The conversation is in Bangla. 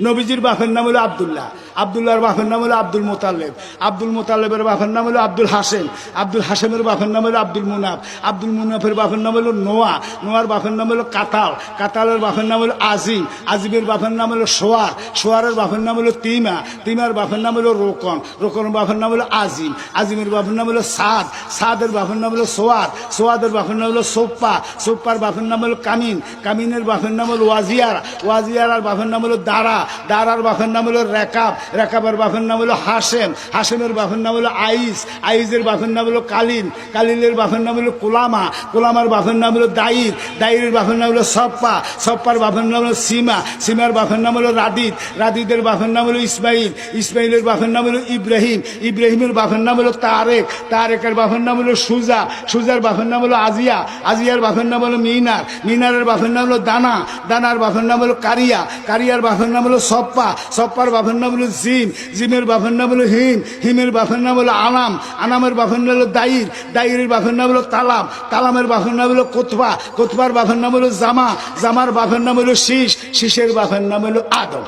নবীজির বাপের নাম হলো আবদুল্লাহ আবদুল্লাহর বাপের নাম হলো আব্দুল মোতালেব আব্দুল মোতালেবের বাপের নাম হলো আব্দুল হাসেম আব্দুল হাসেমের বাপের নাম হলো আব্দুল মুনাফ আব্দুল মুনাফের বাপের নাম হলো নোয়া নোয়ার বাপের নাম হলো কাতাল কাতালের বাপের নাম হলো আজিম আজিমের বাপের নাম হলো সোয়ার সোয়ারের বাপের নাম হলো তিমা তিমার বাপের নাম হলো রোকন রোকনের বাপের নাম হলো আজিম আজিমের বাপের নাম হলো সাদ সাদের বাপের নাম হলো সোয়াদ সোয়াদের বাপের নাম হলো সোপ্পা সোপ্পার বাপের নাম হলো কামিন কামিনের বাপের নাম হলো ওয়াজিয়ার ওয়াজিয়ার বাপের নাম হলো দারা দারার বাপের নাম হলো রেকাব রেকাবের বাপের নাম হলো হাসেম হাসেমের বাপের নাম হলো আইস আইসের বাপের নাম হলো কালিন কালিনের বাপের নাম হলো কোলামা কোলামার বাপের নাম হলো দাইর দাইরের বাপের নাম হলো সপ্পা সপ্পার বাপের নাম হলো সীমা সীমার বাপের নাম হলো রাদিদ রাদিদের বাপের নাম হলো ইসমাইল ইসমাইলের বাপের নাম হলো ইব্রাহিম ইব্রাহিমের বাপের নাম হলো তারেক তারেকের বাপের নাম হলো সুজা সুজার বাপের নাম হলো আজিয়া আজিয়ার বাপের নাম হলো মিনার মিনারের বাপের নাম হলো দানা দানার বাপের নাম হলো কারিয়া কারিয়ার বাপের নাম হলো সপ্পা। সপ্পার বাপের নাম হলো জিম। জিমের বাপের নাম হলো হিম। হিমের বাপের নাম হলো আনাম। আনামের বাপের নাম হলো দাইর। দাইরের বাপের নাম হলো তালাম। তালামের বাপের নাম হলো কোথবা কোথবার বাপের নাম হলো জামা। জামার বাপের নাম হলো শীষ। শীষের বাপের নাম হলো আদম।